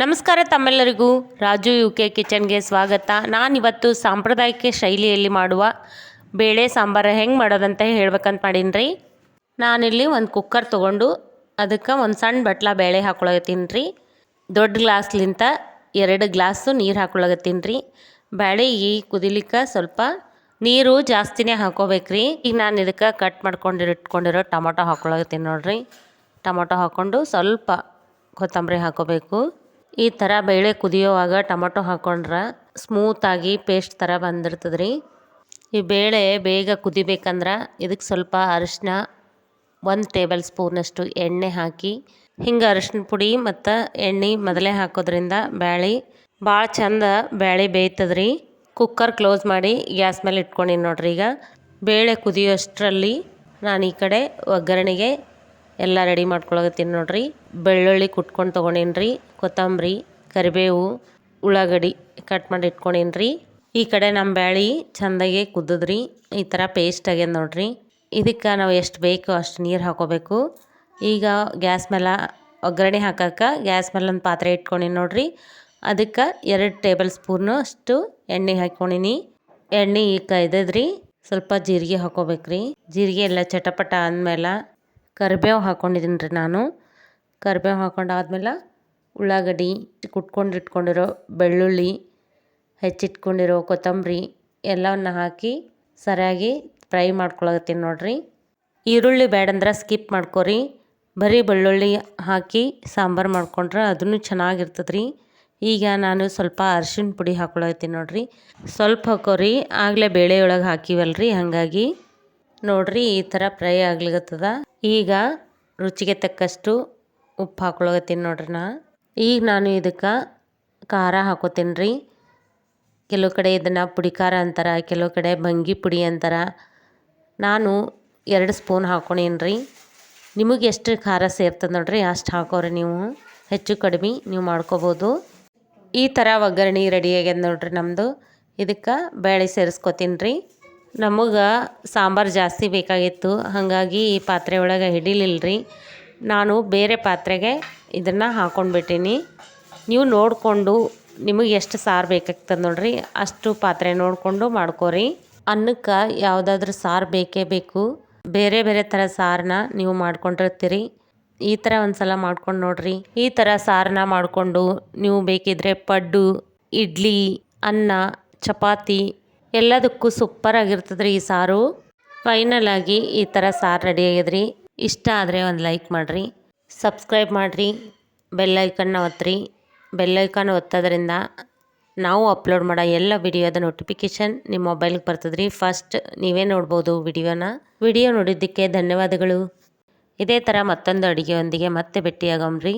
ನಮಸ್ಕಾರ ತಮ್ಮೆಲ್ಲರಿಗೂ. Raju U K ಕಿಚನ್ಗೆ ಸ್ವಾಗತ. ನಾನಿವತ್ತು ಸಾಂಪ್ರದಾಯಿಕ ಶೈಲಿಯಲ್ಲಿ ಮಾಡುವ ಬೇಳೆ ಸಾಂಬಾರು ಹೆಂಗೆ ಮಾಡೋದಂತ ಹೇಳ್ಬೇಕಂತ ಮಾಡೀನಿ ರೀ ನಾನಿಲ್ಲಿ ಒಂದು ಕುಕ್ಕರ್ ತೊಗೊಂಡು ಅದಕ್ಕೆ ಒಂದು ಸಣ್ಣ ಬಟ್ಲ ಬೇಳೆ ಹಾಕೊಳಗತ್ತೀನಿ ರೀ ದೊಡ್ಡ ಗ್ಲಾಸ್ಲಿಂತ ಎರಡು ಗ್ಲಾಸು ನೀರು ಹಾಕೊಳಗತ್ತೀನಿ ರೀ ಬೇಳೆ ಈ ಕುದಿಲಿಕ್ಕೆ ಸ್ವಲ್ಪ ನೀರು ಜಾಸ್ತಿನೇ ಹಾಕೋಬೇಕ್ರಿ. ಈಗ ನಾನು ಇದಕ್ಕೆ ಕಟ್ ಮಾಡ್ಕೊಂಡಿರೋ, ಇಟ್ಕೊಂಡಿರೋ ಟೊಮೊಟೊ ಹಾಕೊಳಗತ್ತೀನಿ ನೋಡಿರಿ. ಟೊಮೊಟೊ ಹಾಕ್ಕೊಂಡು ಸ್ವಲ್ಪ ಕೊತ್ತಂಬರಿ ಹಾಕೋಬೇಕು. ಈ ಥರ ಬೇಳೆ ಕುದಿಯೋವಾಗ ಟೊಮೊಟೊ ಹಾಕ್ಕೊಂಡ್ರೆ ಸ್ಮೂತಾಗಿ ಪೇಸ್ಟ್ ಥರ ಬಂದಿರ್ತದೆ ರೀ ಈ ಬೇಳೆ ಬೇಗ ಕುದಿಬೇಕಂದ್ರೆ ಇದಕ್ಕೆ ಸ್ವಲ್ಪ ಅರಿಶಿನ ಒಂದು ಟೇಬಲ್ ಸ್ಪೂನಷ್ಟು ಎಣ್ಣೆ ಹಾಕಿ, ಹಿಂಗೆ ಅರಿಶಿನ ಪುಡಿ ಮತ್ತು ಎಣ್ಣೆ ಮೊದಲೇ ಹಾಕೋದ್ರಿಂದ ಬ್ಯಾಳಿ ಭಾಳ ಚಂದ ಬ್ಯಾಳಿ ಬೇಯ್ತದೆ ರೀ ಕುಕ್ಕರ್ ಕ್ಲೋಸ್ ಮಾಡಿ ಗ್ಯಾಸ್ ಮೇಲೆ ಇಟ್ಕೊಂಡಿನಿ ನೋಡ್ರಿ ಈಗ. ಬೇಳೆ ಕುದಿಯೋಷ್ಟರಲ್ಲಿ ನಾನು ಈ ಕಡೆ ಒಗ್ಗರಣೆಗೆ ಎಲ್ಲ ರೆಡಿ ಮಾಡ್ಕೊಳಗತ್ತೀನಿ ನೋಡ್ರಿ. ಬೆಳ್ಳುಳ್ಳಿ ಕುಟ್ಕೊಂಡು ತೊಗೊಂಡೀನಿ ಕೊತ್ತಂಬರಿ, ಕರಿಬೇವು, ಉಳ್ಳಾಗಡ್ಡಿ ಕಟ್ ಮಾಡಿ ಇಟ್ಕೊಂಡೀನಿ ರೀ ಈ ಕಡೆ ನಮ್ಮ ಬ್ಯಾಳಿ ಚೆಂದಾಗೆ ಕುದ್ದದ್ರಿ, ಈ ಥರ ಪೇಸ್ಟ್ ಆಗ್ಯದ ನೋಡ್ರಿ. ಇದಕ್ಕೆ ನಾವು ಎಷ್ಟು ಬೇಕೋ ಅಷ್ಟು ನೀರು ಹಾಕೋಬೇಕು. ಈಗ ಗ್ಯಾಸ್ ಮೇಲೆ ಒಗ್ಗರಣೆ ಹಾಕಕ್ಕೆ ಗ್ಯಾಸ್ ಮೇಲೆ ಒಂದು ಪಾತ್ರೆ ಇಟ್ಕೊಂಡೀನಿ ನೋಡ್ರಿ. ಅದಕ್ಕೆ ಎರಡು ಟೇಬಲ್ ಸ್ಪೂನು ಅಷ್ಟು ಎಣ್ಣೆ ಹಾಕ್ಕೊಂಡಿನಿ ಎಣ್ಣೆ ಈಗ ಕಾಯ್ದದ್ರಿ ಸ್ವಲ್ಪ ಜೀರಿಗೆ ಹಾಕೋಬೇಕ್ರಿ. ಜೀರಿಗೆ ಎಲ್ಲ ಚಟಪಟ ಅಂದಮೇಲೆ ಕರಿಬೇವು ಹಾಕ್ಕೊಂಡಿದ್ದೀನಿ ರೀ ನಾನು. ಕರಿಬೇವು ಹಾಕೊಂಡಾದ್ಮೇಲೆ ಉಳ್ಳಾಗಡ್ಡಿ ಕುಟ್ಕೊಂಡು ಇಟ್ಕೊಂಡಿರೋ ಬೆಳ್ಳುಳ್ಳಿ, ಹೆಚ್ಚಿಟ್ಕೊಂಡಿರೋ ಕೊತ್ತಂಬರಿ ಎಲ್ಲವನ್ನು ಹಾಕಿ ಸರಿಯಾಗಿ ಫ್ರೈ ಮಾಡ್ಕೊಳತ್ತೀನಿ ನೋಡಿರಿ. ಈರುಳ್ಳಿ ಬೇಡಂದ್ರೆ ಸ್ಕಿಪ್ ಮಾಡ್ಕೊರಿ. ಬರೀ ಬೆಳ್ಳುಳ್ಳಿ ಹಾಕಿ ಸಾಂಬಾರು ಮಾಡ್ಕೊಂಡ್ರೆ ಅದನ್ನು ಚೆನ್ನಾಗಿರ್ತದೆ ರೀ ಈಗ ನಾನು ಸ್ವಲ್ಪ ಅರ್ಶಿಣ ಪುಡಿ ಹಾಕೊಳತ್ತೀನಿ ನೋಡಿರಿ. ಸ್ವಲ್ಪ ಹಾಕೋರಿ. ಆಗಲೇ ಬೇಳೆಯೊಳಗೆ ಹಾಕಿವಲ್ರಿ, ಹಾಗಾಗಿ. ನೋಡ್ರಿ ಈ ಥರ ಫ್ರೈ ಆಗ್ಲಿಕತ್ತದ. ಈಗ ರುಚಿಗೆ ತಕ್ಕಷ್ಟು ಉಪ್ಪು ಹಾಕೊಳಗತ್ತೀನಿ ನೋಡ್ರಿ ನಾ. ಈಗ ನಾನು ಇದಕ್ಕೆ ಖಾರ ಹಾಕೋತೀನಿ ರೀ ಕೆಲವು ಕಡೆ ಇದನ್ನು ಪುಡಿ ಖಾರ ಅಂತಾರೆ, ಕೆಲವು ಕಡೆ ಬಂಗಿ ಪುಡಿ ಅಂತಾರೆ. ನಾನು ಎರಡು ಸ್ಪೂನ್ ಹಾಕ್ಕೊಂಡೀನಿ ರೀ ನಿಮಗೆ ಎಷ್ಟು ಖಾರ ಸೇರ್ತದೆ ನೋಡ್ರಿ ಅಷ್ಟು ಹಾಕೋರಿ ನೀವು. ಹೆಚ್ಚು ಕಡಿಮೆ ನೀವು ಮಾಡ್ಕೋಬೋದು. ಈ ಥರ ಒಗ್ಗರಣೆ ರೆಡಿ ಆಗ್ಯದ ನೋಡ್ರಿ ನಮ್ಮದು ಇದಕ್ಕೆ ಬೇಳೆ ಸೇರಿಸ್ಕೊತೀನಿ ರೀ ನಮಗೆ ಸಾಂಬಾರು ಜಾಸ್ತಿ ಬೇಕಾಗಿತ್ತು. ಹಾಗಾಗಿ ಈ ಪಾತ್ರೆ ಒಳಗೆ ಹಿಡಿಲಿಲ್ಲ ನಾನು ಬೇರೆ ಪಾತ್ರೆಗೆ ಇದನ್ನು ಹಾಕ್ಕೊಂಡ್ಬಿಟ್ಟೀನಿ ನೀವು ನೋಡಿಕೊಂಡು ನಿಮಗೆ ಎಷ್ಟು ಸಾರು ಬೇಕಾಗ್ತದೆ ನೋಡ್ರಿ. ಅಷ್ಟು ಪಾತ್ರೆ ನೋಡಿಕೊಂಡು ಮಾಡ್ಕೋರಿ. ಅನ್ನಕ್ಕೆ ಯಾವುದಾದ್ರೂ ಸಾರು ಬೇಕೇ ಬೇಕು. ಬೇರೆ ಬೇರೆ ಥರ ಸಾರನ್ನ ನೀವು ಮಾಡ್ಕೊಂಡಿರ್ತೀರಿ. ಈ ಥರ ಒಂದು ಸಲ ಮಾಡ್ಕೊಂಡು ನೋಡಿರಿ. ಈ ಥರ ಸಾರನ್ನ ಮಾಡಿಕೊಂಡು ನೀವು ಬೇಕಿದ್ರೆ ಪಡ್ಡು, ಇಡ್ಲಿ, ಅನ್ನ, ಚಪಾತಿ ಎಲ್ಲದಕ್ಕೂ ಸೂಪರ್ ಆಗಿರ್ತದೆ ರೀ ಈ ಸಾರು. ಫೈನಲ್ ಆಗಿ ಈ ಥರ ಸಾರು ರೆಡಿ ಆಗ್ಯದ್ರಿ ಇಷ್ಟ ಆದರೆ ಒಂದು ಲೈಕ್ ಮಾಡಿರಿ. ಸಬ್ಸ್ಕ್ರೈಬ್ ಮಾಡಿರಿ. ಬೆಲ್ಲೈಕನ್ನ ಒತ್ತಿರಿ ಬೆಲ್ಲೈಕನ್ ಒತ್ತೋದ್ರಿಂದ ನಾವು ಅಪ್ಲೋಡ್ ಮಾಡೋ ಎಲ್ಲ ವಿಡಿಯೋದ ನೋಟಿಫಿಕೇಷನ್ ನಿಮ್ಮ ಮೊಬೈಲ್ಗೆ ಬರ್ತದ್ರಿ. ಫಸ್ಟ್ ನೀವೇ ನೋಡ್ಬೋದು ವಿಡಿಯೋನ ವಿಡಿಯೋ ನೋಡಿದ್ದಕ್ಕೆ ಧನ್ಯವಾದಗಳು. ಇದೇ ಥರ ಮತ್ತೊಂದು ಅಡುಗೆಯೊಂದಿಗೆ ಮತ್ತೆ ಭೇಟಿಯಾಗಮ್ರಿ